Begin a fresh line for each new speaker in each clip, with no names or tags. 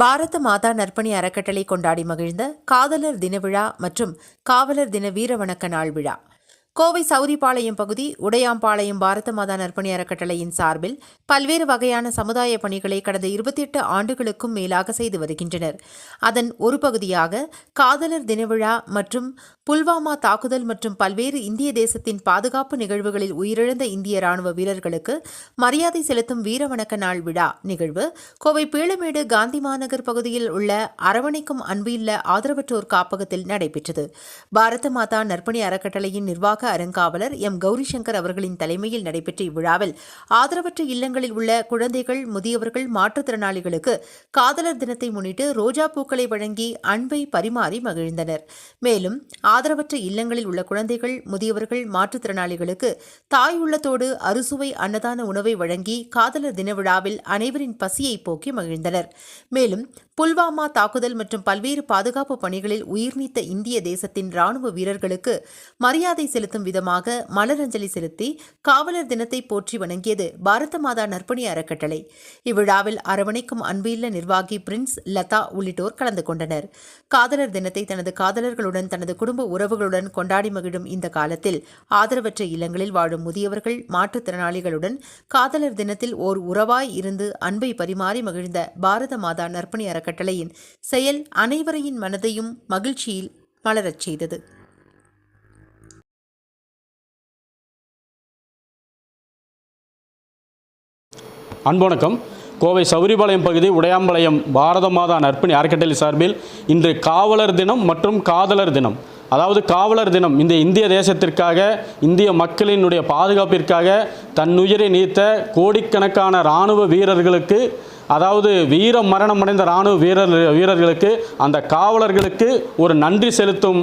பாரத மாதா நற்பணி அறக்கட்டளை கொண்டாடி மகிழ்ந்த காதலர் தின விழா மற்றும் காவலர் தின வீரவணக்க நாள் விழா. கோவை சவுதிப்பாளையம் பகுதி உடையாம்பாளையம் பாரத மாதா நற்பணி அறக்கட்டளையின் சார்பில் பல்வேறு வகையான சமுதாய பணிகளை கடந்த இருபத்தி எட்டு ஆண்டுகளுக்கும் மேலாக செய்து வருகின்றனர். அதன் ஒரு பகுதியாக காதலர் தின விழா மற்றும் புல்வாமா தாக்குதல் மற்றும் பல்வேறு இந்திய தேசத்தின் பாதுகாப்பு நிகழ்வுகளில் உயிரிழந்த இந்திய ராணுவ வீரர்களுக்கு மரியாதை செலுத்தும் வீரவணக்க நாள் விழா நிகழ்வு. கோவை பீளமேடு காந்தி மாநகர் பகுதியில் உள்ள அரவணைக்கும் அன்பு இல்ல ஆதரவற்றோர் காப்பகத்தில் நடைபெற்றது. பாரத மாதா நற்பணி அறக்கட்டளையின் நிர்வாக அறங்காவலர் எம் கௌரி சங்கர் அவர்களின் தலைமையில் நடைபெற்ற இவ்விழாவில் ஆதரவற்ற இல்லங்களில் உள்ள குழந்தைகள் முதியவர்கள் மாற்றுத்திறனாளிகளுக்கு காதலர் தினத்தை முன்னிட்டு ரோஜா பூக்களை வழங்கி அன்பை பரிமாறி மகிழ்ந்தனர். மேலும் ஆதரவற்ற இல்லங்களில் உள்ள குழந்தைகள் முதியவர்கள் மாற்றுத்திறனாளிகளுக்கு தாய் உள்ளத்தோடு அறுசுவை அன்னதான உணவை வழங்கி காதலர் தின விழாவில் அனைவரின் பசியை போக்கி மகிழ்ந்தனர். மேலும் புல்வாமா தாக்குதல் மற்றும் பல்வேறு பாதுகாப்பு பணிகளில் உயிர்நீத்த இந்திய தேசத்தின் ராணுவ வீரர்களுக்கு மரியாதை செலுத்தும் விதமாக மலரஞ்சலி செலுத்தி காவலர் தினத்தை போற்றி வணங்கியது பாரத மாதா நற்பணி அறக்கட்டளை. இவ்விழாவில் அரவணைக்கும் அன்பு இல்ல நிர்வாகி பிரின்ஸ் லதா உள்ளிட்டோர் கலந்து கொண்டனர். காதலர் தினத்தை தனது காதலர்களுடன் தனது குடும்ப உறவுகளுடன் கொண்டாடி மகிழும் இந்த காலத்தில் ஆதரவற்ற இல்லங்களில் வாழும் முதியவர்கள் மாற்றுத்திறனாளிகளுடன் காதலர் தினத்தில் ஓர் உறவாய் இருந்து அன்பை பரிமாறி மகிழ்ந்த பாரத மாதா நற்பணி அறக்கட்டளையின் செயல் அனைவரையின் மனதையும் மகிழ்ச்சியில் மலரச் செய்தது.
அன்பு கோவை சௌரிபாளையம் பகுதி உடையாம்பாளையம் பாரத மாதா நற்பணி அறக்கட்டளை சார்பில் இன்று காவலர் தினம் மற்றும் காதலர் தினம். அதாவது காவலர் தினம். இந்த இந்திய தேசத்திற்காக இந்திய மக்களினுடைய பாதுகாப்பிற்காக தன்னுயிரை நீத்த கோடிக்கணக்கான இராணுவ வீரர்களுக்கு அதாவது வீர மரணம் அடைந்த இராணுவ வீரர் வீரர்களுக்கு அந்த காவலர்களுக்கு ஒரு நன்றி செலுத்தும்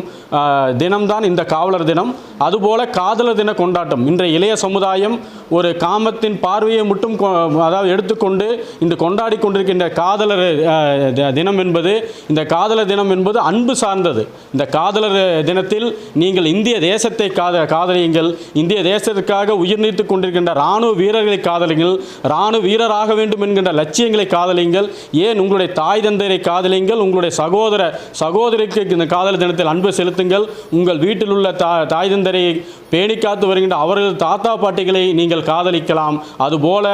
தினம்தான் இந்த காவலர் தினம். அதுபோல காதலர் தின கொண்டாட்டம். இன்றைய இளைய சமுதாயம் ஒரு காமத்தின் பார்வையை மட்டும் கொ- அதாவது எடுத்துக்கொண்டு இந்த கொண்டாடி கொண்டிருக்கின்ற காதலர் தினம் என்பது இந்த காதலர் தினம் என்பது அன்பு சார்ந்தது. இந்த காதலர் தினத்தில் நீங்கள் இந்திய தேசத்தை காத காதலியுங்கள். இந்திய தேசத்திற்காக உயிர் நீத்துக் கொண்டிருக்கின்ற இராணுவ வீரர்களை காதலிங்கள் இராணுவ வீரராக வேண்டும் என்கின்ற லட்சியங்கள் காதலிங்கள் ஏன் உங்களுடைய தாய் தந்தையரை காதலிங்கள் உங்களுடைய சகோதர சகோதரிக்கு இந்த காதல் தினத்தில் அன்பு செலுத்துங்கள். உங்கள் வீட்டில் உள்ள தா தாய் தந்தரை பேணி காத்து வருகின்ற அவர்கள் தாத்தா பாட்டிகளை நீங்கள் காதலிக்கலாம். அதுபோல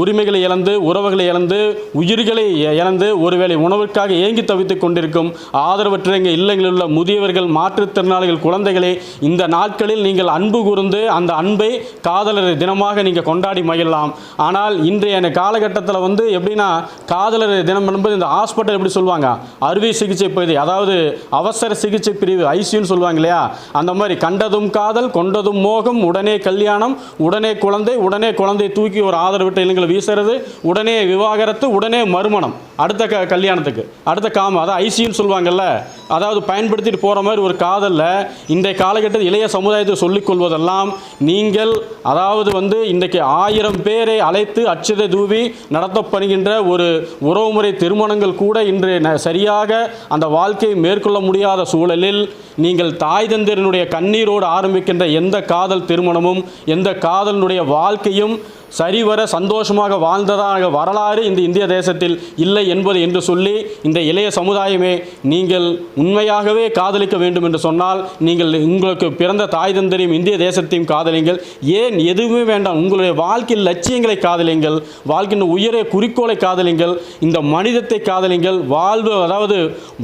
உரிமைகளை இழந்து உறவுகளை இழந்து உயிர்களை இழந்து ஒருவேளை உணவிற்காக ஏங்கி தவித்துக் கொண்டிருக்கும் ஆதரவற்ற எங்கள் இல்லங்களில் உள்ள முதியவர்கள் மாற்றுத்திறனாளிகள் குழந்தைகளை இந்த நாட்களில் நீங்கள் அன்பு கூர்ந்து அந்த அன்பை காதலர் தினமாக நீங்கள் கொண்டாடி மகிழலாம். ஆனால் இன்றைய காலகட்டத்தில் வந்து எப்படின்னா காதலர் தினம் என்பது இந்த ஹாஸ்பிட்டல் எப்படி சொல்லுவாங்க? அறுவை சிகிச்சை பகுதி அதாவது அவசர சிகிச்சை பிரிவு ஐசியூன்னு சொல்லுவாங்க இல்லையா? அந்த மாதிரி கண்டதும் காதல் கொண்டதும் மோகம் உடனே கல்யாணம் உடனே குழந்தை உடனே குழந்தை தூக்கி ஒரு ஆதரவிட்ட இல்லங்களை வீசுறது உடனே விவாகரத்து உடனே மறுமணம். அடுத்த க கல்யாணத்துக்கு. அடுத்த காம அதாவது ஐசியூன்னு சொல்லுவாங்கல்ல அதாவது பயன்படுத்திட்டு போகிற மாதிரி ஒரு காதலில் இன்றைய காலகட்டத்தில் இளைய சமுதாயத்தை சொல்லிக் கொள்வதெல்லாம் நீங்கள் அதாவது வந்து இன்றைக்கு ஆயிரம் பேரை அழைத்து அச்சதை தூவி நடத்த பண்ணுகின்ற ஒரு உறவுமுறை திருமணங்கள் கூட இன்று ந- சரியாக அந்த வாழ்க்கையை மேற்கொள்ள முடியாத சூழலில் நீங்கள் தாய் தந்திரனுடைய கண்ணீரோடு ஆரம்பிக்கின்ற எந்த காதல் திருமணமும் எந்த காதலனுடைய வாழ்க்கையும் சரிவர சந்தோஷமாக வாழ்ந்ததாக வரலாறு இந்த இந்திய தேசத்தில் இல்லை என்பது என்று சொல்லி இந்த இளைய சமுதாயமே நீங்கள் உண்மையாகவே காதலிக்க வேண்டும் என்று சொன்னால் நீங்கள் உங்களுக்கு பிறந்த தாய் தந்தரையும் இந்திய தேசத்தையும் காதலிங்கள் ஏன் எதுவுமே வேண்டாம். உங்களுடைய வாழ்க்கையில் லட்சியங்களை காதலிங்கள் வாழ்க்கையின் உயரிய குறிக்கோளை காதலிங்கள் இந்த மனிதத்தை காதலிங்கள் வாழ்வு அதாவது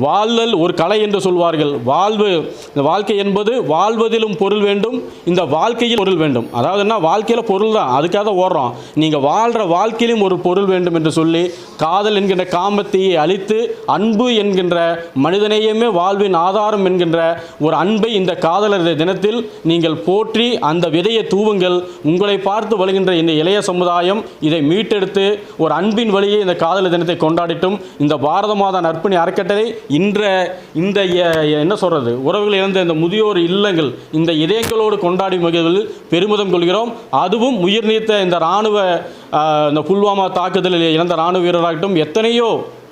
வாழ்தல் ஒரு கலை என்று சொல்வார்கள். வாழ்வு இந்த வாழ்க்கை என்பது வாழ்வதிலும் பொருள் வேண்டும். இந்த வாழ்க்கையில் பொருள் வேண்டும். அதாவது என்ன? வாழ்க்கையில் பொருள் தான் அதுக்காக ஓடுறோம். போகிறோம் நீங்கள் வாழ்கிற வாழ்க்கையிலும் ஒரு பொருள் வேண்டும் என்று சொல்லி காதல் என்கின்ற காமத்தையை அழித்து அன்பு என்கின்ற மனிதநேயமே வாழ்வின் ஆதாரம் என்கின்ற ஒரு அன்பை இந்த காதலர் தினத்தில் நீங்கள் போற்றி அந்த விதையை தூவுங்கள். உங்களை பார்த்து வருகின்ற இந்த இளைய சமுதாயம் இதை மீட்டெடுத்து ஒரு அன்பின் வழியே இந்த காதலர் தினத்தை கொண்டாடிட்டும். இந்த பாரத மாதா நற்பணி அறக்கட்டளை இன்ற இந்த என்ன சொல்கிறது உறவுகள் இழந்த இந்த முதியோர் இல்லங்கள் இந்த இதயங்களோடு கொண்டாடி மகிழ்வில் பெருமிதம் கொள்கிறோம். அதுவும் உயிர் நீத்த இந்த இராணுவ இந்த புல்வாமா தாக்குதலில் இழந்த இராணுவ வீரராகட்டும் எத்தனையோ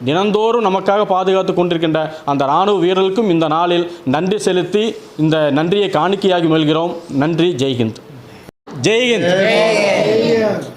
தினந்தோறும் நமக்காக பாதுகாத்து கொண்டிருக்கின்ற அந்த இராணுவ வீரர்களுக்கும் இந்த நாளில் நன்றி செலுத்தி இந்த நன்றியை காணிக்கையாகி மகிழ்கிறோம். நன்றி. ஜெய்ஹிந்த். ஜெய்ஹிந்த்.